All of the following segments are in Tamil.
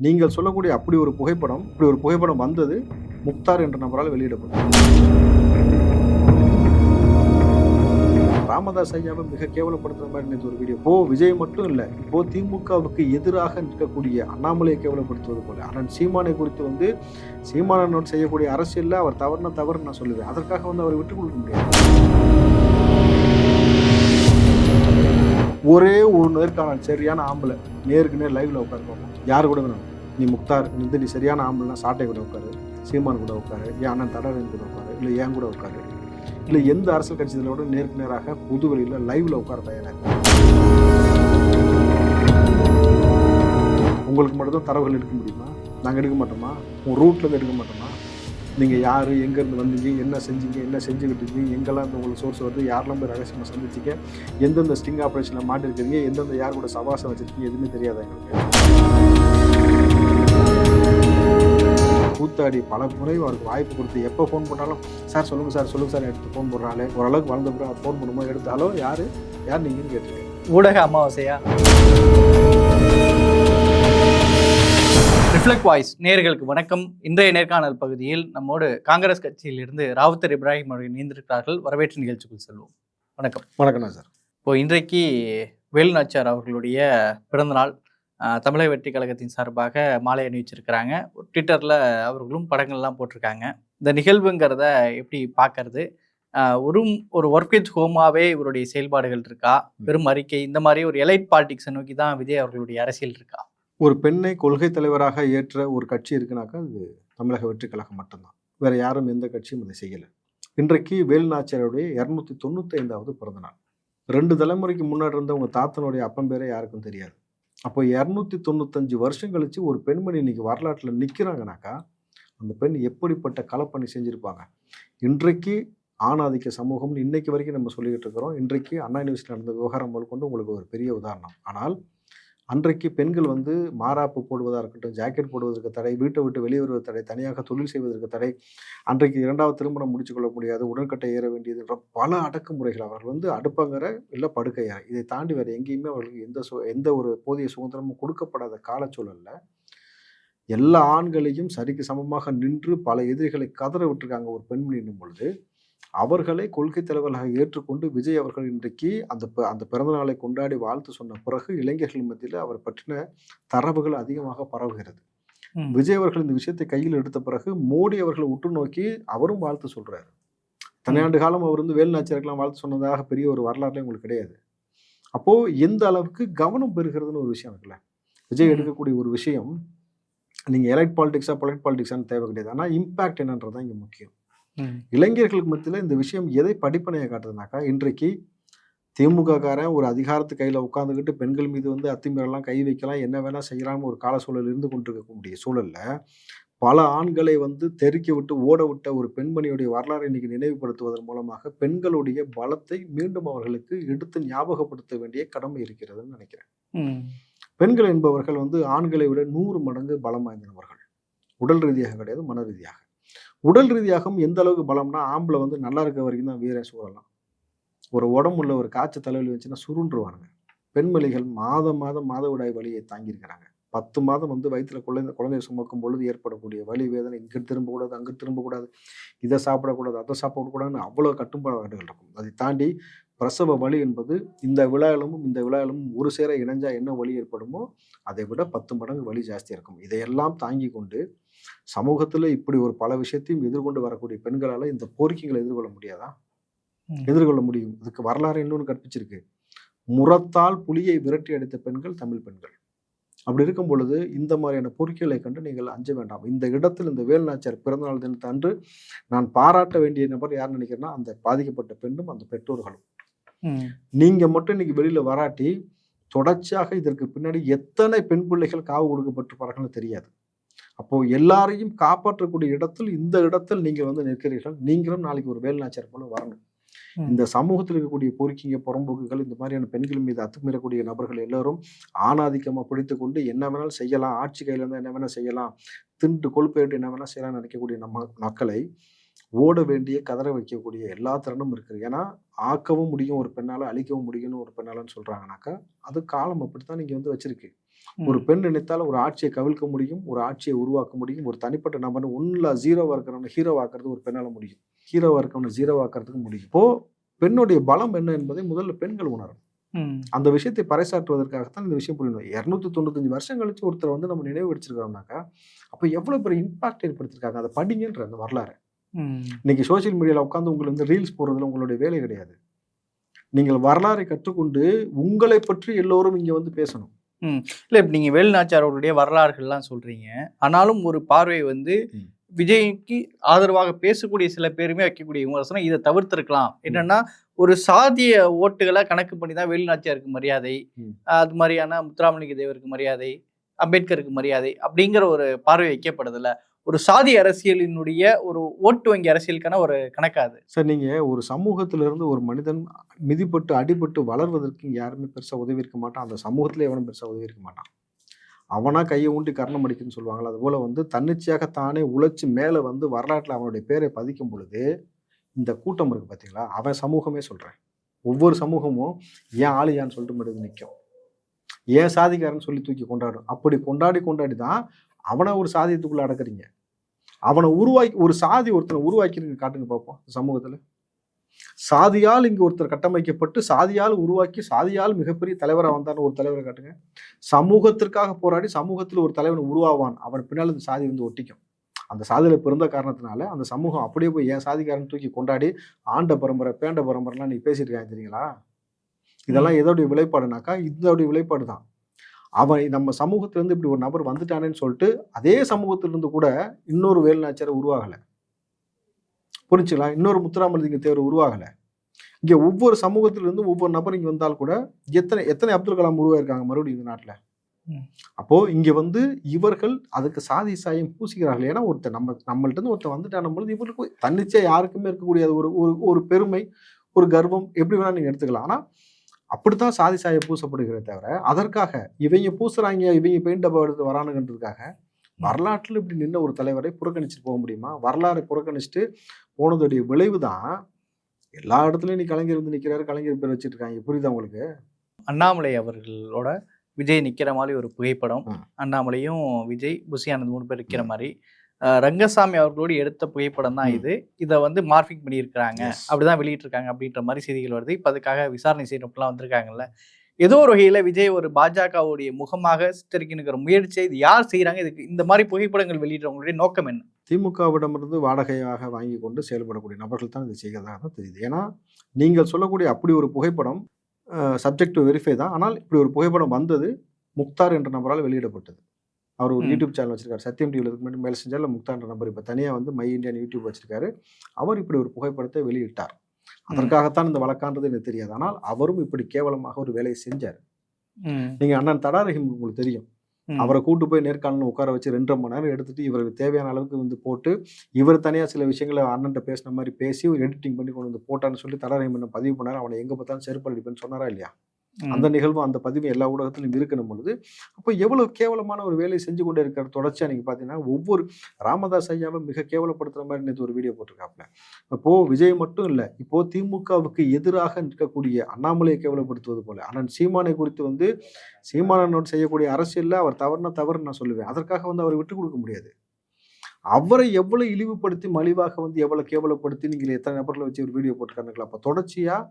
நீங்கள் சொல்லக்கூடிய அப்படி ஒரு புகைப்படம் இப்படி ஒரு புகைப்படம் வந்தது முக்தார் என்ற நபரால் வெளியிடப்படும் ராமதாஸ் ஐயாவை மிக கேவலப்படுத்துற மாதிரி நேற்று ஒரு வீடியோ இப்போ விஜய் மட்டும் இல்லை இப்போ திமுகவுக்கு எதிராக நிற்கக்கூடிய அண்ணாமலையை கேவலப்படுத்துவது போல. அண்ணன் சீமானை குறித்து வந்து சீமானோடு செய்யக்கூடிய அரசியலில் அவர் தவறுனா தவறு நான் சொல்லுவேன். அதற்காக வந்து அவரை விட்டுக் கொடுக்க முடியாது. ஒரே ஒரு நேர்காணல் சரியான ஆம்பளை நேருக்கு நேர் லைவ்ல உட்காந்து யார் கூட வேணும்? நீ முக்தார் வந்து நீ சரியான ஆம்பளைனா சாட்டை கூட உட்காரு சீமான் கூட உட்காரு என் அண்ணன் தடவன் கூட உட்காரு இல்லை ஏன் கூட உட்காரு? இல்லை எந்த அரசியல் கட்சிகளோட நேருக்கு நேராக புதுவெளியில் லைவில் உட்கார தயாராக உங்களுக்கு மட்டும்தான் தரவுகள் எடுக்க முடியுமா? நாங்கள் எடுக்க மாட்டோமா? உங்கள் ரூட்லேருந்து எடுக்க மாட்டோமா? நீங்கள் யார் எங்கேருந்து வந்தீங்க என்ன செஞ்சீங்க என்ன செஞ்சுக்கிட்டு இருக்கீங்க எங்கெல்லாம் இந்த உங்களுக்கு சோர்ஸ் வருது யாரெல்லாம் போய் ரகசியமாக சந்திச்சிங்க எந்தெந்த ஸ்டிங் ஆப்ரேஷனில் மாட்டிருக்கிறீங்க எந்தெந்த யார் கூட சவாசம் வச்சிருக்கீங்க எதுவுமே தெரியாது எங்களுக்கு? கூத்தாடி பல முறை அவருக்கு வாய்ப்பு கொடுத்து எப்போ ஃபோன் பண்ணாலும் சார் சொல்லுங்கள் சார் சொல்லுங்கள் சார் எடுத்து ஃபோன் போடுறாளே. ஓரளவுக்கு வளர்ந்த பிறகு ஃபோன் பண்ணும்போது எடுத்தாலும் யார்? யார் நீங்கன்னு கேட்டிருக்கேன் ஊடக அமாவாசையா? ரிஃப்ளெக்ட் வாய்ஸ் நேயர்களுக்கு வணக்கம். இன்றைய நேர்காணல் பகுதியில் நம்மோடு காங்கிரஸ் கட்சியிலிருந்து ராவுத்தர் இப்ராஹிம் அவர்கள் இணைந்திருக்கிறார்கள். வரவேற்று நிகழ்ச்சிக்குள் செல்வோம். வணக்கம். வணக்கம்ண்ணா சார் இப்போ இன்றைக்கு வேலுநாச்சியார் அவர்களுடைய பிறந்தநாள். தமிழக வெற்றி கழகத்தின் சார்பாக மாலை அணிவிச்சிருக்கிறாங்க. ட்விட்டரில் அவர்களும் படங்கள்லாம் போட்டிருக்காங்க. இந்த நிகழ்வுங்கிறத எப்படி பார்க்கறது? ஒரு ஒரு ஒர்க்கேஜ் ஹோமாவே இவருடைய செயல்பாடுகள் இருக்கா? பெரும் அறிக்கை. இந்த மாதிரி ஒரு எலைட் பாலிடிக்ஸை நோக்கி தான் விஜய் அவர்களுடைய அரசியல் இருக்கா? ஒரு பெண்ணை கொள்கை தலைவராக ஏற்ற ஒரு கட்சி இருக்குனாக்கா அது தமிழக வெற்றி கழகம் மட்டும்தான். வேற யாரும் எந்த கட்சியும் அதை செய்யலை. இன்றைக்கு வேலுநாச்சியாருடைய இரநூத்தி தொண்ணூத்தி ஐந்தாவது பிறந்த நாள் ரெண்டு தலைமுறைக்கு முன்னாடி இருந்த உங்க தாத்தனுடைய அப்பன் பேரே யாருக்கும் தெரியாது. அப்போ இரநூத்தி தொண்ணூத்தஞ்சு வருஷம் கழித்து ஒரு பெண்மணி இன்றைக்கி வரலாற்றில் நிற்கிறாங்கனாக்கா அந்த பெண் எப்படிப்பட்ட கலப்பணி செஞ்சுருப்பாங்க? இன்றைக்கு ஆணாதிக்க சமூகம்னு இன்றைக்கு வரைக்கும் நம்ம சொல்லிக்கிட்டு இருக்கிறோம். இன்றைக்கு அண்ணா யூனிவர்சிட்டி நடந்த விவகாரம் முதல் கொண்டு உங்களுக்கு ஒரு பெரிய உதாரணம். ஆனால் அன்றைக்கு பெண்கள் வந்து மாறாப்பு போடுவதாக இருக்கட்டும் ஜாக்கெட் போடுவதற்கு தடை வீட்டை விட்டு வெளியே தடை தனியாக தொழில் செய்வதற்கு தடை அன்றைக்கு இரண்டாவது திருமணம் முடிச்சு கொள்ள முடியாது உடன்கட்டை ஏற வேண்டியதுன்ற பல அடக்குமுறைகள் அவர்கள் வந்து அடுப்பங்கரை இல்லை படுக்கையறை. இதை தாண்டி வேறு எங்கேயுமே அவர்களுக்கு எந்த சு எந்த ஒரு போதிய சுதந்திரமும் கொடுக்கப்படாத காலச்சூழலில் எல்லா ஆண்களையும் சரிக்கு சமமாக நின்று பல எதிரிகளை கதற விட்டுருக்காங்க ஒரு பெண்மணி என்னும் பொழுது. அவர்களை கொள்கை தலைவர்களாக ஏற்றுக்கொண்டு விஜய் அவர்கள் இன்றைக்கு அந்த அந்த பிறந்த நாளை கொண்டாடி வாழ்த்து சொன்ன பிறகு இளைஞர்கள் மத்தியில் அவர் பற்றின தரவுகள் அதிகமாக பரவுகிறது. விஜய் அவர்கள் இந்த விஷயத்தை கையில் எடுத்த பிறகு மோடி அவர்களை உற்று நோக்கி அவரும் வாழ்த்து சொல்றாரு. தனியாண்டு காலம் அவர் வந்து வேலுநாச்சியருக்கெல்லாம் வாழ்த்து சொன்னதாக பெரிய ஒரு வரலாறுல உங்களுக்கு கிடையாது. அப்போ எந்த அளவுக்கு கவனம் பெறுகிறதுன்னு ஒரு விஷயம் இருக்குல்ல. விஜய். எடுக்கக்கூடிய ஒரு விஷயம் நீங்க எலைட் பாலிடிக்ஸா பொலைட் பாலிடிக்ஸான்னு தேவை கிடையாது ஆனால் இம்பாக்ட் என்னன்றது தான் இங்க முக்கியம். இளைஞர்களுக்கு மத்தியில் இந்த விஷயம் எதை படிப்பனையை காட்டுதுனாக்கா இன்றைக்கு திமுக காரன் ஒரு அதிகாரத்து கையில் உட்காந்துக்கிட்டு பெண்கள் மீது வந்து அத்துமீறலாம் கை வைக்கலாம் என்ன வேணா செய்யலாம்னு ஒரு கால சூழல் இருந்து கொண்டிருக்கக்கூடிய சூழல்ல பல ஆண்களை வந்து தெறிக்க விட்டு ஓட விட்ட ஒரு பெண்மணியுடைய வரலாறை இன்னைக்கு நினைவுபடுத்துவதன் மூலமாக பெண்களுடைய பலத்தை மீண்டும் அவர்களுக்கு எடுத்து ஞாபகப்படுத்த வேண்டிய கடமை இருக்கிறதுன்னு நினைக்கிறேன். பெண்கள் என்பவர்கள் வந்து ஆண்களை விட நூறு மடங்கு பலம் வாய்ந்தவர்கள். உடல் ரீதியாக கிடையாது மன ரீதியாக. உடல் ரீதியாகவும் எந்த அளவுக்கு பலம்னா ஆம்பளை வந்து நல்லா இருக்க வரைக்கும் தான் வீர சூழலாம். ஒரு உடம்புள்ள ஒரு காய்ச்சல் தலைவலி வந்துச்சுன்னா சுருண்டுருவானுங்க. பெண்மணிகள் மாதம் மாதம் மாதவிடாய் வலியை தாங்கியிருக்கிறாங்க. பத்து மாதம் வந்து வயிற்றுல குழந்தை குழந்தைய சுமக்கும் பொழுது ஏற்படக்கூடிய வலி வேதனை இங்கே திரும்பக்கூடாது அங்கே திரும்பக்கூடாது இதை சாப்பிடக்கூடாது அதை சாப்பிடக்கூடாதுன்னு அவ்வளோ கட்டுப்பாடுகள் இருக்கும். அதை தாண்டி பிரசவ வலி என்பது இந்த விழாவிலும் இந்த விழாவிலும் ஒரு சேர இணைஞ்சா என்ன வலி ஏற்படுமோ அதை விட பத்து மடங்கு வலி ஜாஸ்தியாக இருக்கும். இதையெல்லாம் தாங்கி கொண்டு சமூகத்தில் இப்படி ஒரு பல விஷயத்தையும் எதிர்கொண்டு வரக்கூடிய பெண்களால் இந்த கோரிக்கைகளை எதிர்கொள்ள முடியாதா. எதிர்கொள்ள முடியும். இதுக்கு வரலாறு இன்னொன்று கற்பிச்சிருக்கு. முறத்தால் புலியை விரட்டி அடித்த பெண்கள் தமிழ் பெண்கள். அப்படி இருக்கும் பொழுது இந்த மாதிரியான பொறுக்கைகளை கண்டு நீங்கள் அஞ்ச வேண்டாம். இந்த இடத்தில் இந்த வேலுநாச்சியார் பிறந்தநாள் தினத்தை அன்று நான் பாராட்ட வேண்டிய நபர் யார் நினைக்கிறேன்னா அந்த பாதிக்கப்பட்ட பெண்ணும் அந்த பெற்றோர்களும். நீங்க மட்டும் இன்னைக்கு வெளியில வராட்டி தொடர்ச்சியாக இதற்கு பின்னாடி எத்தனை பெண் பிள்ளைகள் காவு கொடுக்கப்பட்டிருப்பார்கள்னு தெரியாது. அப்போ எல்லாரையும் காப்பாற்றக்கூடிய இடத்தில் இந்த இடத்தில் நீங்கள் வந்து நிற்கிறீர்கள். நீங்களும் நாளைக்கு ஒரு வேலுநாச்சியார் போல வரணும். இந்த சமூகத்தில் இருக்கக்கூடிய பொறுக்கிங்க புறம்போக்குகள் இந்த மாதிரியான பெண்கள் மீது அத்துமீறக்கூடிய நபர்கள் எல்லாரும் ஆணாதிக்கமாக பிடித்து கொண்டு என்ன வேணாலும் செய்யலாம். ஆட்சி கையில் இருந்தால் என்ன வேணால் செய்யலாம். திண்டு கொழுப்பேட்டு என்ன வேணால் செய்யலாம்னு நினைக்கக்கூடிய நம்ம மக்களை ஓட வேண்டிய கதற வைக்கக்கூடிய எல்லா திறனும் இருக்குது. ஏன்னா ஆக்கவும் முடியும் ஒரு பெண்ணால் அழிக்கவும் முடியும்னு ஒரு பெண்ணாலன்னு சொல்கிறாங்கனாக்கா அது காலம் அப்படித்தான் நீங்கள் வந்து வச்சிருக்கு. ஒரு பெண் நினைத்தால் ஒரு ஆட்சியை கவிழ்க்க முடியும் ஒரு ஆட்சியை உருவாக்க முடியும் ஒரு தனிப்பட்ட நபர் ஒன்றில் ஜீரோவாக இருக்கிறவனை ஹீரோ ஆக்குறது ஒரு பெண்ணால முடியும். ஹீரோவாக இருக்கிறவனை ஜீரோ ஆக்கிறதுக்கு முடியும். இப்போ பெண்ணுடைய பலம் என்ன என்பதை முதல்ல பெண்கள் உணரும். அந்த விஷயத்தை பறைசாற்றுவதற்காகத்தான் இந்த விஷயம் புரியணும் இரநூத்தி தொண்ணூத்தஞ்சு வருஷம் கழிச்சு ஒருத்தர் வந்து நம்ம நினைவு வச்சிருக்கிறோம்னாக்கா அப்போ எவ்வளவு பெரிய இம்பாக்ட் ஏற்படுத்திருக்காங்க? அதை படிங்கன்ற அந்த வரலாறு. இன்னைக்கு சோஷியல் மீடியாவில் உட்காந்து உங்களுக்கு வந்து ரீல்ஸ் போடுறதுல உங்களுடைய வேலை கிடையாது. நீங்கள் வரலாறை கற்றுக்கொண்டு உங்களை பற்றி எல்லோரும் இங்க வந்து பேசணும். இல்ல இப்ப நீங்க வேலுநாச்சியார் அவருடைய வரலாறுகள்லாம் சொல்றீங்க. ஆனாலும் ஒரு பார்வை வந்து. விஜய்க்கு ஆதரவாக பேசக்கூடிய சில பேருமே வைக்கக்கூடிய விமர்சனம் இதை தவிர்த்திருக்கலாம். என்னன்னா ஒரு சாதிய ஓட்டுகளை கணக்கு பண்ணி தான் வேலுநாச்சியாருக்கு மரியாதை. அது மாதிரியான முத்துராமலிங்க தேவருக்கு மரியாதை அம்பேத்கருக்கு மரியாதை அப்படிங்கிற ஒரு பார்வை வைக்கப்படுதுல்ல. ஒரு சாதி அரசியலினுடைய ஒரு ஓட்டு வங்கி அரசியலுக்கான ஒரு கணக்காது சார் நீங்க ஒரு சமூகத்திலிருந்து ஒரு மனிதன் மிதிப்பட்டு அடிபட்டு வளர்வதற்கு யாருமே பெருசாக உதவி இருக்க மாட்டான். அந்த சமூகத்தில் எவனும் பெருசாக உதவி இருக்க மாட்டான். அவனா கையை ஊண்டி கர்ணம் அடிக்குன்னு சொல்லுவாங்களா அதுபோல வந்து தன்னிச்சையாக தானே உழைச்சி மேலே வந்து வரலாற்றில் அவனுடைய பேரை பதிக்கும் பொழுது இந்த கூட்டம் இருக்கு பார்த்தீங்களா அவன் சமூகமே சொல்கிறேன் ஒவ்வொரு சமூகமும் ஏன் ஆளு ஏன்னு சொல்லிட்டு மட்டும் நிற்கும் ஏன் சாதிக்காரன்னு சொல்லி தூக்கி கொண்டாடும். அப்படி கொண்டாடி கொண்டாடி தான் அவனை ஒரு சாதியத்துக்குள்ள அடக்குறீங்க. அவனை உருவாக்கி ஒரு சாதி ஒருத்தனை உருவாக்கிருங்க காட்டுங்க பார்ப்போம் சமூகத்துல. சாதியால் இங்கு ஒருத்தர் கட்டமைக்கப்பட்டு சாதியால் உருவாக்கி சாதியால் மிகப்பெரிய தலைவரா வந்தான்னு ஒரு தலைவரை காட்டுங்க. சமூகத்திற்காக போராடி சமூகத்தில் ஒரு தலைவன் உருவாவான் அவன் பின்னால் இந்த சாதி வந்து ஒட்டிக்கும். அந்த சாதியில பிறந்த காரணத்தினால அந்த சமூகம் அப்படியே போய் என் சாதிக்காரன் தூக்கி கொண்டாடி ஆண்ட பரம்பரை பேண்ட பரம்பரைலாம் நீ பேசிட்டு இருக்காங்க தெரியுங்களா? இதெல்லாம் எதோடைய விளைப்பாடுனாக்கா இதோடைய விளைப்பாடு தான் அவன் நம்ம சமூகத்திலிருந்து இப்படி ஒரு நபர் வந்துட்டானேன்னு சொல்லிட்டு அதே சமூகத்திலிருந்து கூட இன்னொரு வேலுநாச்சியார் உருவாகலை. புரிஞ்சுங்களா? இன்னொரு முத்துராமலிங்க தேவர் உருவாகலை. இங்க ஒவ்வொரு சமூகத்திலிருந்து ஒவ்வொரு நபர் இங்க வந்தால் கூட எத்தனை எத்தனை அப்துல் கலாம் உருவாயிருக்காங்க மறுபடியும் இந்த நாட்டுல. அப்போ இங்க வந்து இவர்கள் அதுக்கு சாதி சாயம் பூசிக்கிறார்கள். ஏன்னா ஒருத்தர் நம்ம நம்மள்ட்ட இருந்து ஒருத்தர் வந்துட்டான பொழுது இவருக்கு தன்னிச்சையா யாருக்குமே இருக்கக்கூடிய ஒரு ஒரு பெருமை ஒரு கர்வம் எப்படி வேணா நீங்க எடுத்துக்கலாம். ஆனா அப்படித்தான் சாதி சாய பூசப்படுகிறத தவிர அதற்காக இவங்க பூசுறாங்க இவங்க பெயிண்ட் டப்பா எடுத்து வரானுங்கன்றதுக்காக வரலாற்றில் இப்படி நின்ன ஒரு தலைவரை புறக்கணிச்சுட்டு போக முடியுமா? வரலாறை புறக்கணிச்சுட்டு போனதுடைய விளைவு தான் எல்லா இடத்துலயும் நீ கலைஞர் வந்து நிக்கிறாரு கலைஞர் பேர் வச்சுட்டு இருக்காங்க புரியுதா உங்களுக்கு? அண்ணாமலை அவர்களோட விஜய் நிக்கிற மாதிரி ஒரு புகைப்படம். அண்ணாமலையும் விஜய் புசி ஆனந்த் மூணு பேர் நிக்கிற மாதிரி ரங்கசாமி அவர்களோடு எடுத்த புகைப்படம் தான். இது. இதை வந்து மார்பிங் பண்ணியிருக்கிறாங்க. அப்படிதான் வெளியிட்டிருக்காங்க அப்படின்ற மாதிரி செய்திகள் வருது. இப்போ அதுக்காக விசாரணை செய்யறப்பெல்லாம் வந்திருக்காங்கல்ல. ஏதோ ஒரு வகையில விஜய் ஒரு பாஜகவுடைய முகமாக சித்தரிக்கணுங்கிற முயற்சியை இது யார் செய்றாங்க? இதுக்கு இந்த மாதிரி புகைப்படங்கள் வெளியிடுறவங்களுடைய நோக்கம் என்ன? திமுகவிடமிருந்து வாடகையாக வாங்கி கொண்டு செயல்படக்கூடிய நபர்கள் தான் இதை செய்கிறதாக தான் தெரியுது. ஏன்னா நீங்கள் சொல்லக்கூடிய அப்படி ஒரு புகைப்படம் சப்ஜெக்ட் வெரிஃபை தான். ஆனால் இப்படி ஒரு புகைப்படம் வந்தது முக்தார் என்ற நபரால் வெளியிடப்பட்டது. அவர் ஒரு. யூடியூப் சேனல் வச்சிருக்காரு. சத்தியம் டிவியில் இதுக்கு முன்னாடி மேலே செஞ்சால் முக்தார் என்ற நபர் இப்போ தனியாக வந்து மை இந்தியன் யூடியூப் வச்சிருக்காரு. அவர் இப்படி ஒரு புகைப்படத்தை வெளியிட்டார். அதற்காகத்தான் இந்த வழக்கான்றது எனக்கு தெரியாது. ஆனால் அவரும் இப்படி கேவலமாக ஒரு வேலையை செஞ்சார். நீங்க அண்ணன் தடாரஹிம் உங்களுக்கு தெரியும். அவரை கூட்டு போய் நேர்காணல் உட்கார வச்சு ரெண்டரை மணி நேரம் எடுத்துட்டு இவருக்கு தேவையான அளவுக்கு வந்து போட்டு இவர் தனியாக சில விஷயங்களை அண்ணன்ட்ட பேசின மாதிரி பேசி எடிட்டிங் பண்ணி கொண்டு வந்து போட்டான்னு சொல்லி தடாரஹிம் என்ன பதிவு பண்ணாரு. அவனை எங்க பார்த்தாலும் செருப்பு அடிப்பேன்னு சொன்னாரா இல்லையா. அந்த நிகழ்வு அந்த பதிவு எல்லா ஊடகத்திலும் இருக்கணும் பொழுது அப்போ எவ்வளவு கேவலமான ஒரு வேலையை செஞ்சு கொண்டே இருக்கிற தொடர்ச்சியாக நீங்கள் பார்த்தீங்கன்னா ஒவ்வொரு ராமதாஸ் ஐயாவை மிக கேவலப்படுத்துகிற மாதிரி நேற்று ஒரு வீடியோ போட்டிருக்காப்புல. இப்போ விஜய் மட்டும் இல்லை இப்போ திமுகவுக்கு எதிராக நிற்கக்கூடிய அண்ணாமலையை கேவலப்படுத்துவது போல அண்ணன் சீமானை குறித்து வந்து சீமானோடு செய்யக்கூடிய அரசியலில் அவர் தவறுனா தவறுன்னு நான் சொல்லுவேன். அதற்காக வந்து அவரை விட்டு கொடுக்க முடியாது. அவரை எவ்வளோ இழிவுபடுத்தி மலிவாக வந்து எவ்வளோ கேவலப்படுத்தி நீங்கள் எத்தனை நபர்களை வச்சு ஒரு வீடியோ போட்டுருக்காங்க அப்போ தொடர்ச்சியாக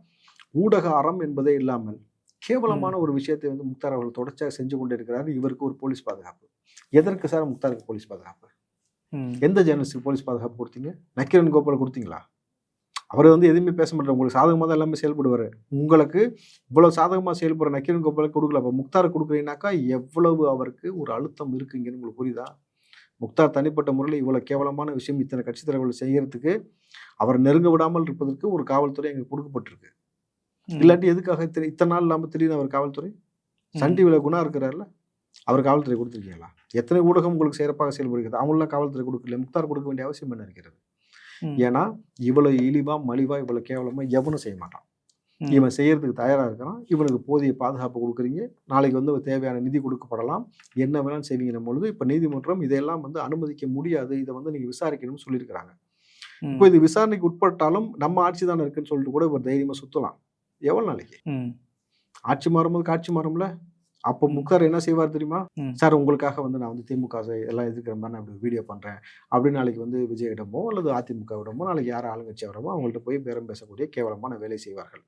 ஊடக அறம் என்பதே இல்லாமல் கேவலமான ஒரு விஷயத்தை வந்து முக்தார் அவர்கள் தொடர்ச்சியாக செஞ்சு கொண்டே இருக்கிறாரு இவருக்கு ஒரு போலீஸ் பாதுகாப்பு. எதற்கு சார் முக்தாருக்கு போலீஸ் பாதுகாப்பு. எந்த ஜேர்னலிஸ்டுக்கு போலீஸ் பாதுகாப்பு கொடுத்தீங்க? நக்கீரன் கோபால் கொடுத்தீங்களா? அவர் வந்து எதுவுமே பேச மாட்டார். உங்களுக்கு சாதகமாக தான் எல்லாமே செயல்படுவார். உங்களுக்கு இவ்வளவு சாதகமாக செயல்படுற நக்கீரன் கோபாலுக்கு கொடுக்கல. அப்போ முக்தார் கொடுக்குறீங்கனாக்கா எவ்வளவு அவருக்கு ஒரு அழுத்தம் இருக்குங்கன்னு உங்களுக்கு புரியுதா? முக்தார் தனிப்பட்ட முறையில் இவ்வளவு கேவலமான விஷயம் இத்தனை கட்சித் தலைவர்கள் செய்யறதுக்கு அவர் நெருங்க விடாமல் இருப்பதற்கு ஒரு காவல்துறை எங்களுக்கு கொடுக்கப்பட்டிருக்கு. இல்லாட்டி எதுக்காக இத்தனை நாள் இல்லாமல் திடீர்னு அவர் காவல்துறை? சன் டிவியில் குணா இருக்கிறார்ல? அவர் காவல்துறை கொடுத்துருக்கீங்களா? எத்தனை ஊடகம் உங்களுக்கு சிறப்பாக செயல்படுகிறது? அவங்களாம் காவல்துறை கொடுக்கல முக்தார் கொடுக்க வேண்டிய அவசியம் என்ன இருக்கிறது. ஏன்னா இவ்வளவு இழிவா மலிவா இவ்வளவு கேவலமா எவனும் செய்ய மாட்டான். இவன் செய்யறதுக்கு தயாரா இருக்கிறான். இவனுக்கு போதிய பாதுகாப்பு கொடுக்குறீங்க. நாளைக்கு வந்து தேவையான நிதி கொடுக்கப்படலாம். என்ன வேணாலும் செய்வீங்க பொழுது இப்ப நீதிமன்றம் இதையெல்லாம் வந்து அனுமதிக்க முடியாது. இதை வந்து நீங்க விசாரிக்கணும்னு சொல்லியிருக்கிறாங்க. இப்போ இது விசாரணைக்கு உட்பட்டாலும் நம்ம ஆட்சி தானே இருக்குன்னு சொல்லிட்டு கூட இவர் தைரியமா சுத்தலாம். எவ்வளவு நாளைக்கு. ஆட்சி மாறும்போது காட்சி மாறும்ல அப்போ முக்தார் என்ன செய்வார் தெரியுமா. சார் உங்களுக்காக வந்து நான் வந்து திமுக எல்லாம் எதிர்க்கிற மாதிரி நான் இப்படி வீடியோ பண்றேன் அப்படின்னு நாளைக்கு வந்து விஜயிடமோ அல்லது அதிமுகவிடமோ நாளைக்கு யார் ஆளுங்கட்சி வரமோ அவங்கள்ட்ட போய் பேரம் பேசக்கூடிய கேவலமான வேலை செய்வார்கள்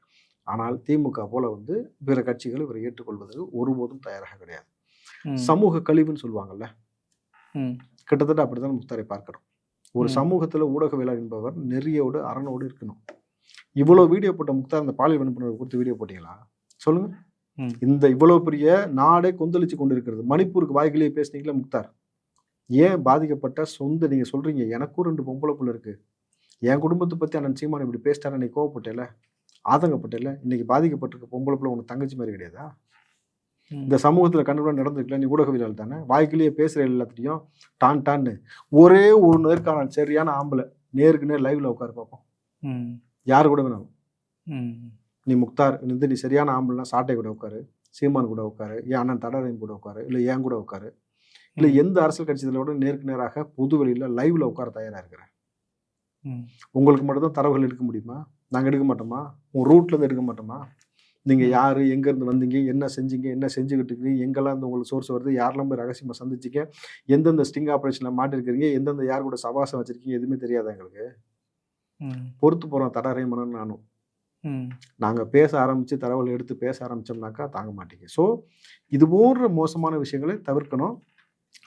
ஆனால் திமுக போல வந்து பிற கட்சிகள் இவரை ஏற்றுக்கொள்வதற்கு ஒருபோதும் தயாராக கிடையாது. சமூக கழிவுன்னு சொல்லுவாங்கல்ல. கிட்டத்தட்ட அப்படித்தான் முக்தாரை பார்க்கிறோம் ஒரு. சமூகத்துல ஊடகவியலாளர் என்பவர் நெறியோடு அரணோடு இருக்கணும் இவ்வளவு வீடியோ போட்ட முக்தார் அந்த பாலியல் வன்புணர்வு கொடுத்து வீடியோ போட்டீங்களா? சொல்லுங்க. ம். இந்த இவ்வளவு பெரிய நாடே கொந்தளிச்சு கொண்டு இருக்கிறது மணிப்பூருக்கு வாய்கிலேயே பேசுனீங்களா முக்தார்? ஏன் பாதிக்கப்பட்ட சொந்த நீங்க சொல்றீங்க எனக்கும் ரெண்டு பொம்பளை புள்ள இருக்கு. என் குடும்பத்தை பத்தி அண்ணன் சீமான் இப்படி பேசிட்டாரு நீ கோவப்பட்டேல ஆதங்கப்பட்டேல இன்னைக்கு பாதிக்கப்பட்டிருக்க பொம்பளை புள்ள உனக்கு தங்கச்சி மாதிரி கிடையாதா. இந்த சமூகத்துல கண்டுபிடி நடந்திருக்கல நீ ஊடகவியலாளர் தானே? வாய்க்கிலேயே பேசுற எல்லாத்தையும் டான் டான்னு. ஒரே ஒரு நேர்காணல் சரியான ஆம்பளை. நேருக்கு நேர் லைவ்ல உட்காரு பார்ப்போம். யாரு கூட வேணும். நீ முக்தார் வந்து நீ சரியான ஆம்பளைனா சாட்டை கூட உட்காரு சீமான் கூட உட்காரு என் அண்ணன் தடரையும் கூட உட்காரு இல்லை என் கூட உட்காரு. இல்லை எந்த அரசியல் கட்சி தலைவரோட நேருக்கு நேராக பொது வெளியில லைவ்ல உட்கார தயாரா இருக்கிறேன். உங்களுக்கு மட்டும் தான் தரவுகள் எடுக்க முடியுமா? நாங்க எடுக்க மாட்டோமா? உன் ரூட்ல இருந்து எடுக்க மாட்டோமா? நீங்க ம். யாரு? எங்க இருந்து வந்தீங்க? என்ன செஞ்சீங்க? என்ன செஞ்சுக்கிட்டு இருக்கீங்க? எங்கெல்லாம் இருந்து உங்களுக்கு சோர்ஸ் வருது? யாரெல்லாம் போய் ரகசியமா சந்திச்சீங்க? எந்தெந்த ஸ்டிங் ஆபரேஷன்ல மாட்டிருக்கிறீங்க? எந்தெந்த யார் கூட சவாசம் வச்சிருக்கீங்க? எதுவுமே தெரியாதா எங்களுக்கு. பொறுத்து போறோம் தடரையும் மனு நானும். ம். நாங்க பேச ஆரம்பிச்சு தரவுகள் எடுத்து பேச ஆரம்பிச்சோம்னாக்கா தாங்க மாட்டீங்க ஸோ இது போன்ற மோசமான விஷயங்களை தவிர்க்கணும்.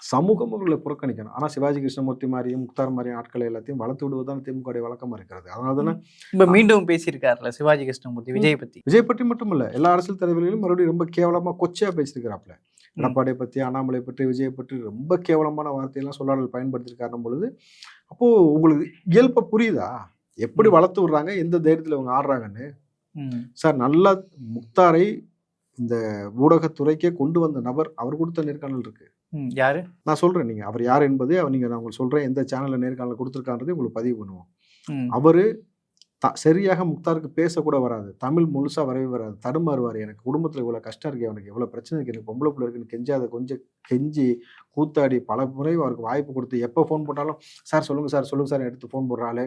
சமூகம் அவர்களை புறக்கணிக்கணும். ஆனா சிவாஜி கிருஷ்ணமூர்த்தி மாதிரியும் முக்தார் மாதிரியும் ஆட்களை எல்லாத்தையும் வளர்த்து விடுவதுதான் திமுக வுடைய வழக்கமா இருக்கிறது. அதனால தானே இப்ப மீண்டும் பேசியிருக்காருல்ல சிவாஜி கிருஷ்ணமூர்த்தி விஜய் பத்தி. விஜய் பற்றி மட்டும் இல்ல எல்லா அரசியல் தலைவர்களும் மறுபடியும் ரொம்ப கேவலமா கொச்சையா பேசியிருக்கிறாப்ல எடப்பாடியை பத்தி அண்ணாமலை பற்றி விஜய் பற்றி ரொம்ப கேவலமான வார்த்தையெல்லாம் சொல்லாடல் பயன்படுத்தியிருக்காருன்னும் பொழுது அப்போ உங்களுக்கு இயல்பை புரியுதா? எப்படி. வளர்த்து விடுறாங்க எந்த தைரியத்துல இவங்க ஆடுறாங்கன்னு. சார் நல்லா முக்தாரை இந்த ஊடகத்துறைக்கே கொண்டு வந்த நபர் அவர் கொடுத்த நேர்காணல் இருக்கு. யாரு நான் சொல்றேன் நீங்க அவர் யார் என்பது அவர் நீங்க நான் உங்களுக்கு சொல்றேன் எந்த சேனல்ல நேர்காணல் கொடுத்துருக்கான்றதை உங்களுக்கு பதிவு பண்ணுவோம். அவரு த சரியாக முக்தாருக்கு பேசக்கூட வராது. தமிழ் முழுசா வரவே வராது. தடுமாறுவார். எனக்கு குடும்பத்துல இவ்வளவு கஷ்டம் இருக்கு அவனுக்கு எவ்வளவு பிரச்சனை இருக்கு எனக்கு பொம்பளை பிள்ளை இருக்குன்னு கெஞ்சாத கொஞ்சம் கெஞ்சி கூத்தாடி பல முறை அவருக்கு வாய்ப்பு கொடுத்து எப்போ ஃபோன் போட்டாலும் சார் சொல்லுங்க சார் சொல்லுங்க சார் எடுத்து ஃபோன் போடுறாள்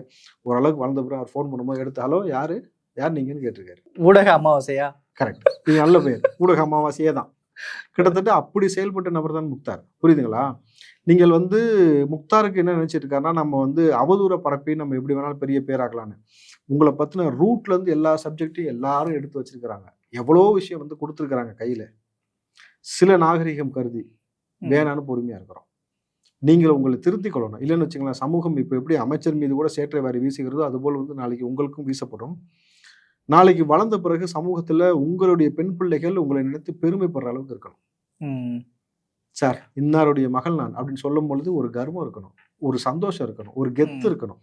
ஓரளவுக்கு வளர்ந்த பிறகு அவர் ஃபோன் பண்ணும்போது எடுத்து ஹலோ யாரு? யார் நீங்கன்னு கேட்டிருக்காரு. ஊடக அமாவாசையா? கரெக்ட் இது நல்ல பேர். ஊடக அமாவாசையே தான். கிட்டத்தட்ட அப்படி செயல்பட்ட நபர் தான் முக்தார். புரியுதுங்களா? நீங்கள் வந்து முக்தாருக்கு என்ன நினைச்சிட்டு இருக்காருன்னா நம்ம வந்து அவதூற பரப்பி நம்ம எப்படி வேணாலும் பெரிய பேராக்கலான்னு உங்களை பத்தின ரூட்ல இருந்து எல்லா சப்ஜெக்டையும் எல்லாரும் எடுத்து வச்சிருக்கிறாங்க. எவ்வளோ விஷயம் வந்து கொடுத்துருக்குறாங்க கையில. சில நாகரிகம் கருதி. வேணான்னு பொறுமையா இருக்கிறோம். நீங்கள் உங்களை திருத்திக் கொள்ளணும். இல்லைன்னு வச்சுங்களேன் சமூகம் இப்போ எப்படி அமைச்சர் மீது கூட சேற்றை வாரி வீசுகிறதோ அதுபோல் வந்து நாளைக்கு உங்களுக்கும் வீசப்படும். நாளைக்கு வளர்ந்த பிறகு சமூகத்துல உங்களுடைய பெண் பிள்ளைகள் உங்களை நினைத்து பெருமைப்படுற அளவுக்கு இருக்கணும். சார் இன்னாருடைய மகள் நான் அப்படின்னு சொல்லும் பொழுது ஒரு கர்வம் இருக்கணும். ஒரு சந்தோஷம் இருக்கணும். ஒரு கெத்து. இருக்கணும்.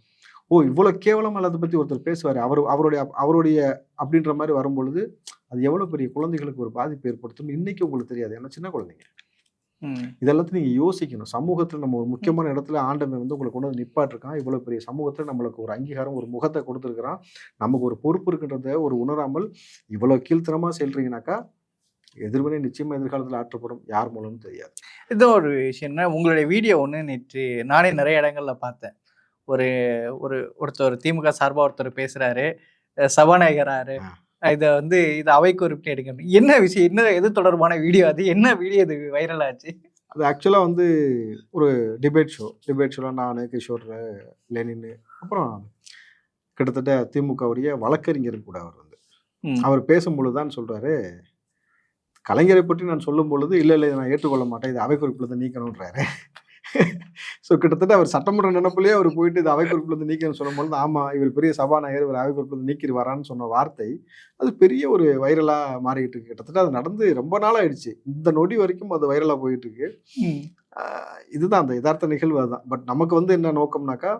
ஓ இவ்வளவு கேவலமா அதை பத்தி ஒருத்தர் பேசுவாரு. அவர் அவருடைய அவருடைய அப்படின்ற மாதிரி வரும்பொழுது அது எவ்வளவு பெரிய குழந்தைகளுக்கு ஒரு பாதிப்பு ஏற்படுத்தும் இன்னைக்கு உங்களுக்கு தெரியாது. ஏன்னா சின்ன குழந்தைங்க. இதெல்லாத்தையும் நீங்க யோசிக்கணும். சமூகத்துல நம்ம ஒரு முக்கியமான இடத்துல ஆண்டவன் வந்து உங்களை கொண்டு வந்து நிப்பாட்டிருக்கான். இவ்வளவு பெரிய சமூகத்துல நம்மளுக்கு ஒரு அங்கீகாரம் ஒரு முகத்தை கொடுத்துருக்கிறான். நமக்கு ஒரு பொறுப்பு இருக்குன்றத ஒரு உணராமல் இவ்வளவு கீழ்த்தனமா செல்றீங்கனாக்கா எதிர்வினை நிச்சயமா எதிர்காலத்துல ஆற்றப்படும். யார் மூலம்னு தெரியாது. இது ஒரு விஷயம் என்ன உங்களுடைய வீடியோ ஒன்று நேற்று நானே நிறைய இடங்கள்ல பார்த்தேன். ஒரு ஒரு ஒருத்தர் திமுக சார்பா ஒருத்தர் பேசுறாரு. அஹ் சபாநாயகராரு. இதை வந்து இது அவை குறிப்பிட்டு எடுக்கணும். என்ன விஷயம் என்ன எது தொடர்பான வீடியோ அது? என்ன வீடியோ இது வைரல் ஆச்சு? அது ஆக்சுவலாக வந்து ஒரு டிபேட் ஷோ டிபேட் ஷோவில் நான் கிஷோர் லெனின் அப்புறம் கிட்டத்தட்ட திமுகவுடைய வழக்கறிஞர் கூட அவர் வந்து. அவர் பேசும்பொழுது தான் சொல்றாரு கலைஞரை பற்றி நான் சொல்லும் பொழுது இல்லை இல்லை இதை நான் ஏற்றுக்கொள்ள மாட்டேன். இது அவை குறிப்பில் நீக்கணுன்றாரு ஸோ கிட்டத்தட்ட அவர் சட்டமன்ற நினைப்பிலேயே அவர் போயிட்டு இது அவை குறிப்பில் இருந்து நீக்கணும்னு சொல்லும்பொழுது ஆமா இவர் பெரிய சபாநாயகர் இவர் அவை குறிப்பில் இருந்து நீக்கிட்டு வரான்னு சொன்ன வார்த்தை அது பெரிய ஒரு வைரலாக மாறிட்டு இருக்கு. கிட்டத்தட்ட அது நடந்து ரொம்ப நாள் ஆயிடுச்சு. இந்த நொடி வரைக்கும் அது வைரலாக போயிட்டு இருக்கு. இதுதான் அந்த யதார்த்த நிகழ்வு அதுதான். பட் நமக்கு வந்து என்ன நோக்கம்னாக்கா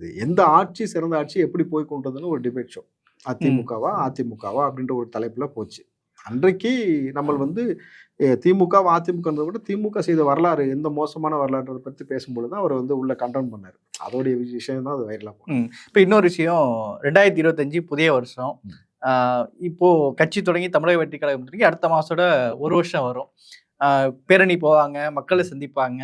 இது எந்த ஆட்சி சிறந்த ஆட்சி எப்படி போய் கொண்டதுன்னு ஒரு டிபேட் ஷோ அதிமுகவா அதிமுகவா அப்படின்ற ஒரு தலைப்புல போச்சு. அன்றைக்கு நம்ம வந்து அஹ், திமுகவா அதிமுகன்றதை விட திமுக செய்த வரலாறு எந்த மோசமான வரலாற்றதை பற்றி பேசும்பொழுது அவர் வந்து உள்ள கண்டெம் பண்ணார். அதோடைய விஷயம் தான் அது வைரலாக போகும் இப்போ இன்னொரு விஷயம் ரெண்டாயிரத்தி இருபத்தஞ்சு புதிய வருஷம். இப்போ கட்சி தொடங்கி தமிழக வெற்றி கழகம் தொடங்கி அடுத்த மாசோட ஒரு வருஷம் வரும். பேரணி போவாங்க மக்களை சந்திப்பாங்க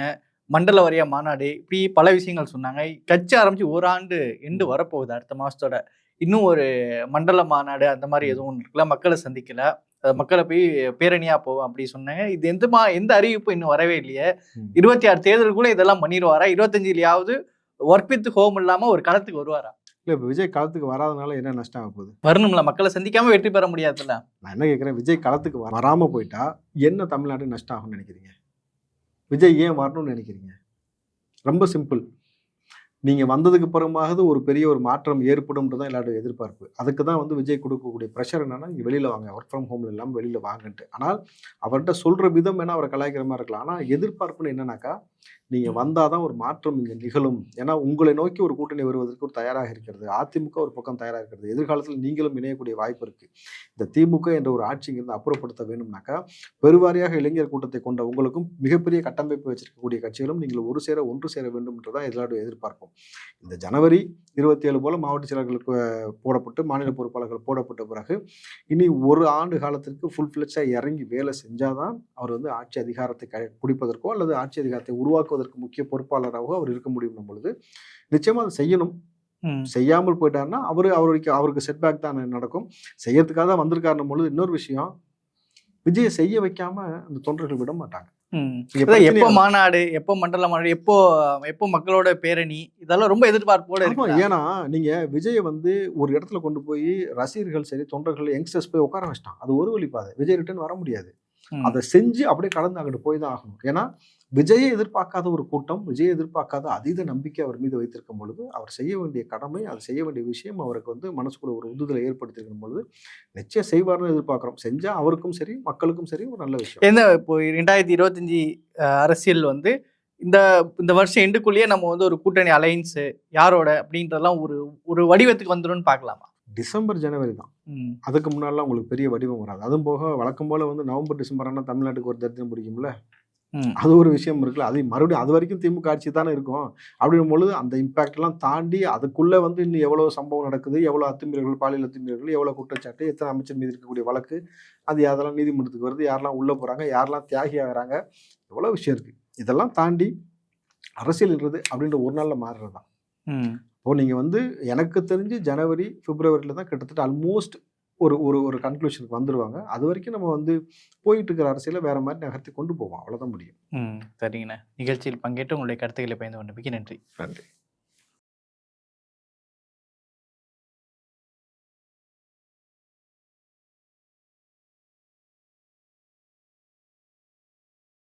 மண்டல வாரியா மாநாடு இப்படி பல விஷயங்கள் சொன்னாங்க. கட்சி ஆரம்பிச்சு ஒரு ஆண்டு எண்டு வரப்போகுது அடுத்த மாசத்தோட. இன்னும் ஒரு மண்டல மாநாடு அந்த மாதிரி எதுவும் ஒண்ணு இருக்குல்ல? மக்களை சந்திக்கல. மக்களை போய் பேரணியா போவோம் அப்படி சொன்னாங்க. இது எந்த மா எந்த அறிவிப்பும் இன்னும் வரவே இல்லையே. இருபத்தி ஆறு தேர்தலுக்குள்ள இதெல்லாம் பண்ணிடுவாரா? இருபத்தஞ்சுலயாவது ஒர்க் வித் ஹோம் இல்லாம ஒரு களத்துக்கு வருவாரா? இல்லை இப்போ விஜய் களத்துக்கு வராதனால என்ன நஷ்டம் ஆக போகுது? வரணும்ல. மக்களை சந்திக்காம வெற்றி பெற முடியாதுல்ல. நான் என்ன கேட்குறேன் விஜய் களத்துக்கு வ- வராம போயிட்டா என்ன தமிழ்நாடு நஷ்டம் ஆகும்னு நினைக்கிறீங்க? விஜய் ஏன் வரணும்னு நினைக்கிறீங்க? ரொம்ப சிம்பிள். நீங்கள் வந்ததுக்கு பிறமாவது ஒரு பெரிய ஒரு மாற்றம் ஏற்படும்ன்றது தான் எல்லாருடைய எதிர்பார்ப்பு. அதுக்கு தான் வந்து விஜய் கொடுக்கக்கூடிய ப்ரெஷர் என்னென்னா நீங்கள் வெளியில் வாங்க ஒர்க் ஃப்ரம் ஹோமில் இல்லாமல் வெளியில் வாங்கன்ட்டு. ஆனால் அவர்கிட்ட சொல்கிற விதம் வேணால் அவரை கலாய்க்கிற மாதிரி இருக்கலாம். ஆனால் எதிர்பார்ப்புன்னு என்னன்னாக்கா நீங்க வந்தாதான் ஒரு மாற்றம் இங்க நிகழும். ஏன்னா உங்களை நோக்கி ஒரு கூட்டணி வருவதற்கு ஒரு தயாராக இருக்கிறது. அதிமுக ஒரு பக்கம் தயாராக இருக்கிறது. எதிர்காலத்தில் நீங்களும் இணையக்கூடிய வாய்ப்பு இருக்கு. இந்த திமுக என்ற ஒரு ஆட்சி இங்கிருந்து அப்புறப்படுத்த வேணும்னாக்கா பெருவாரியாக இளைஞர் கூட்டத்தை கொண்ட உங்களுக்கும் மிகப்பெரிய கட்டமைப்பு வச்சிருக்கக்கூடிய கட்சிகளும் நீங்கள் ஒரு சேர ஒன்று சேர வேண்டும் என்றுதான் எல்லாருடைய எதிர்பார்ப்போம் இந்த ஜனவரி இருபத்தி ஏழு போல மாவட்ட செயலர்களுக்கு போடப்பட்டு மாநில பொறுப்பாளர்கள் போடப்பட்ட பிறகு இனி ஒரு ஆண்டு காலத்திற்கு ஃபுல் ஃபிளெட்ஸாக இறங்கி வேலை செஞ்சாதான் அவர் வந்து ஆட்சி அதிகாரத்தை க பிடிப்பதற்கோ அல்லது ஆட்சி அதிகாரத்தை உருவாக்குவதற்கு முக்கிய பொறுப்பாளராகவோ அவர் இருக்க முடியும் பொழுது நிச்சயமா அதை செய்யணும். செய்யாமல் போயிட்டாருன்னா அவரு அவருக்கு அவருக்கு செட்பேக் தான் நடக்கும். செய்யறதுக்காக தான் வந்திருக்காருன்னும் பொழுது இன்னொரு விஷயம் விஜயை செய்ய வைக்காம அந்த தொண்டர்கள் விட மாட்டாங்க. எப்போ மாநாடு எப்போ மண்டல மாநாடு எப்போ எப்போ மக்களோட பேரணி இதெல்லாம் ரொம்ப எதிர்பார்ப்போட ஆமா, இருக்கு? ஏன்னா நீங்க விஜயை வந்து ஒரு இடத்துல கொண்டு போய் ரசிகர்கள் சரி தொண்டர்கள் யங்ஸ்டர்ஸ் போய் உட்கார வச்சிட்டான். அது ஒரு வழி பாதை. விஜய் ரிட்டர்ன் வர முடியாது. அதை செஞ்சு அப்படியே கடந்து அங்கிட்டு போய் தான் ஆகணும். ஏன்னா விஜயை எதிர்பார்க்காத ஒரு கூட்டம் விஜயை எதிர்பார்க்காத அதீத நம்பிக்கை அவர் மீது வைத்திருக்கும் பொழுது அவர் செய்ய வேண்டிய கடமை அது செய்ய வேண்டிய விஷயம் அவருக்கு வந்து மனசுக்குள்ள ஒரு உந்துதலை ஏற்படுத்தியிருக்கும் பொழுது நிச்சயம் செய்வார்னு எதிர்பார்க்குறோம். செஞ்சா அவருக்கும் சரி மக்களுக்கும் சரி ஒரு நல்ல விஷயம். என்ன இப்போ ரெண்டாயிரத்தி இருபத்தஞ்சி அரசியல் வந்து இந்த இந்த வருஷம் எண்டுக்குள்ளேயே நம்ம வந்து ஒரு கூட்டணி அலைன்ஸ் யாரோட அப்படின்றதெல்லாம் ஒரு ஒரு வடிவத்துக்கு வந்துரும்னு பார்க்கலாமா? டிசம்பர் ஜனவரி தான். அதுக்கு முன்னாடிலாம் உங்களுக்கு பெரிய வடிவம் வராது. அதுவும் போக வழக்கம் போல வந்து நவம்பர் டிசம்பர் ஆனால் தமிழ்நாட்டுக்கு ஒரு தரித்திரம் பிடிக்கும்ல. அது ஒரு விஷயம் இருக்குல்ல. அது மறுபடியும் அது வரைக்கும் திமுக ஆட்சி தானே இருக்கும். அப்படின்னும் பொழுது அந்த இம்பாக்ட் எல்லாம் தாண்டி அதுக்குள்ள வந்து இன்னும் எவ்வளவு சம்பவம் நடக்குது எவ்வளவு அத்துமீறல்கள் பாலியல் அத்துமீறல்கள் எவ்வளவு குற்றச்சாட்டு எத்தனை அமைச்சர் மீது இருக்கக்கூடிய வழக்கு அது யாரெல்லாம் நீதிமன்றத்துக்கு வருது. யாரெல்லாம் உள்ள போறாங்க யாரெல்லாம் தியாகி ஆகுறாங்க எவ்வளவு விஷயம் இருக்கு. இதெல்லாம் தாண்டி அரசியல்ன்றது அப்படின்ற ஒரு நாள்ல மாறுறது தான் ம். இப்போ நீங்க வந்து எனக்கு தெரிஞ்சு ஜனவரி பிப்ரவரியில தான் கிட்டத்தட்ட ஆல்மோஸ்ட் ஒரு ஒரு ஒரு கன்க்ளூஷனுக்கு வந்துருவாங்க. அது வரைக்கும் நம்ம வந்து போயிட்டு இருக்கிற அரசியலை வேற மாதிரி நகர்த்தி கொண்டு போவோம். அவ்வளவுதான் முடியும். ம் சரிங்கண்ணா. நிகழ்ச்சியில் பங்கேற்று உங்களுடைய கருத்துக்களை பயந்து கொண்டமைக்கு நன்றி. நன்றி.